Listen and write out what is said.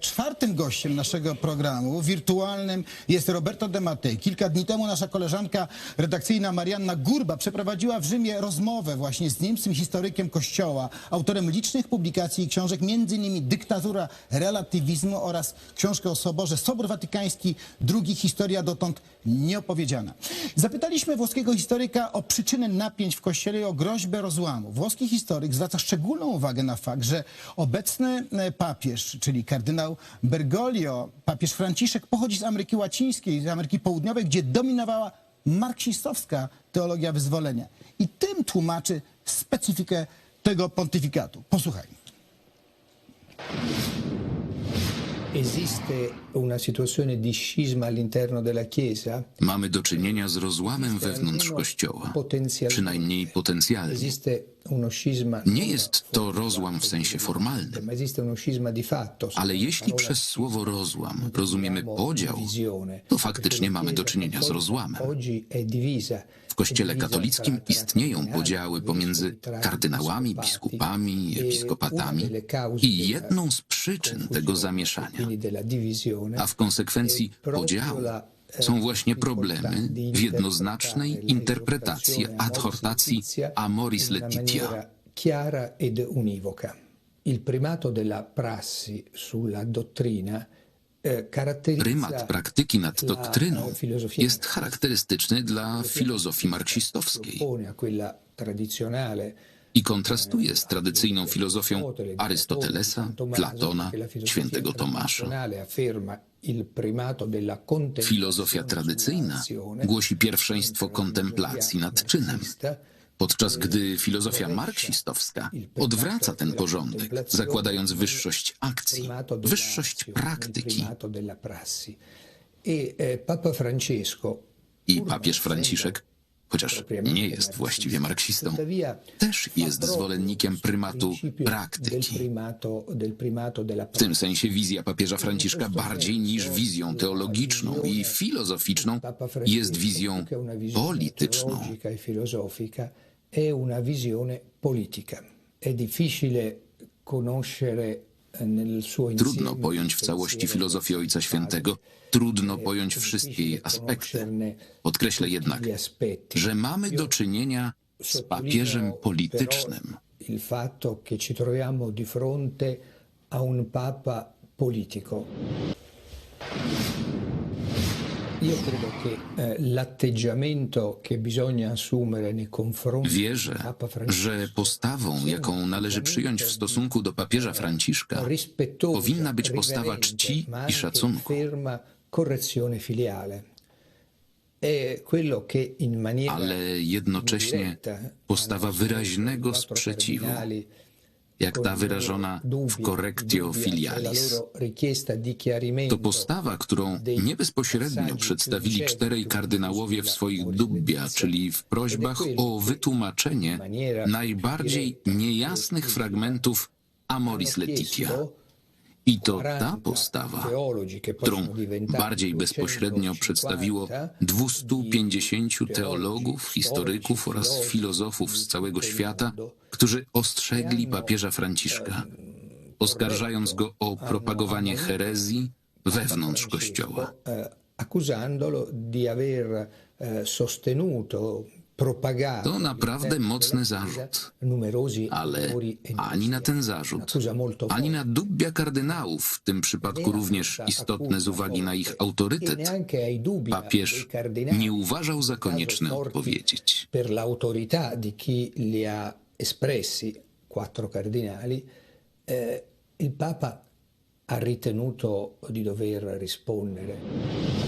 Czwartym gościem naszego programu wirtualnym jest Roberto De Mattei. Kilka dni temu nasza koleżanka redakcyjna Marianna Gurba przeprowadziła w Rzymie rozmowę właśnie z niemskim historykiem Kościoła, autorem licznych publikacji i książek, m.in. Dyktatura relatywizmu oraz książkę o Soborze Sobór Watykański II Historia dotąd nieopowiedziana. Zapytaliśmy włoskiego historyka o przyczynę napięć w Kościele i o groźbę rozłamu. Włoski historyk zwraca szczególną uwagę na fakt, że obecny e, papież, czyli kardynał Bergoglio, papież Franciszek, pochodzi z Ameryki Łacińskiej, z Ameryki Południowej, gdzie dominowała marksistowska teologia wyzwolenia. I tym tłumaczy specyfikę tego pontyfikatu. Posłuchajmy. Mamy do czynienia z rozłamem wewnątrz Kościoła, przynajmniej potencjalnie. Esiste uno scisma Nie jest to rozłam w sensie formalnym, ale jeśli przez słowo rozłam rozumiemy podział, to faktycznie mamy do czynienia z rozłamem. W Kościele katolickim istnieją podziały pomiędzy kardynałami, biskupami, episkopatami i jedną z przyczyn tego zamieszania, a w konsekwencji podziału są właśnie problemy w jednoznacznej interpretacji adhortacji Amoris Letitia. Il primato della prassi sulla dottrina Prymat praktyki nad doktryną jest charakterystyczny dla filozofii marksistowskiej. I kontrastuje z tradycyjną filozofią Arystotelesa, Platona, świętego Tomasza. Filozofia tradycyjna głosi pierwszeństwo kontemplacji nad czynem, podczas gdy filozofia marksistowska odwraca ten porządek, zakładając wyższość akcji, wyższość praktyki. I papież Franciszek, chociaż nie jest właściwie marksistą, też jest zwolennikiem prymatu praktyki. W tym sensie wizja papieża Franciszka bardziej niż wizją teologiczną i filozoficzną jest wizją polityczną. Teologica e è una visione politica. È difficile conoscere eh, nel suo Trudno pojąć w całości filozofię Ojca Świętego, trudno pojąć wszystkie jej aspekty. Podkreślę jednak, że mamy do czynienia z papieżem politycznym. il fatto che ci troviamo di fronte a un papa politico. Wierzę, że postawą, jaką należy przyjąć w stosunku do papieża Franciszka, rispettosa, powinna być postawa czci i szacunku. ale jednocześnie postawa wyraźnego sprzeciwu, jak ta wyrażona w Correctio Filialis. To postawa, którą nie bezpośrednio przedstawili czterej kardynałowie w swoich dubbia, czyli w prośbach o wytłumaczenie najbardziej niejasnych fragmentów Amoris Letitia. I to ta postawa, którą bardziej bezpośrednio przedstawiło 250 teologów, historyków oraz filozofów z całego świata, którzy ostrzegli papieża Franciszka, oskarżając go o propagowanie herezji wewnątrz Kościoła. eh, accusandolo di aver eh, sostenuto, To naprawdę mocny zarzut, ale e ani na ten zarzut, ani na dubbia kardynałów, w tym przypadku również istotne z uwagi na ich autorytet, papież nie uważał za konieczne odpowiedzieć. per l'autorità di chi li ha espressi, quattro cardinali, eh, il Papa ha ritenuto di dover rispondere.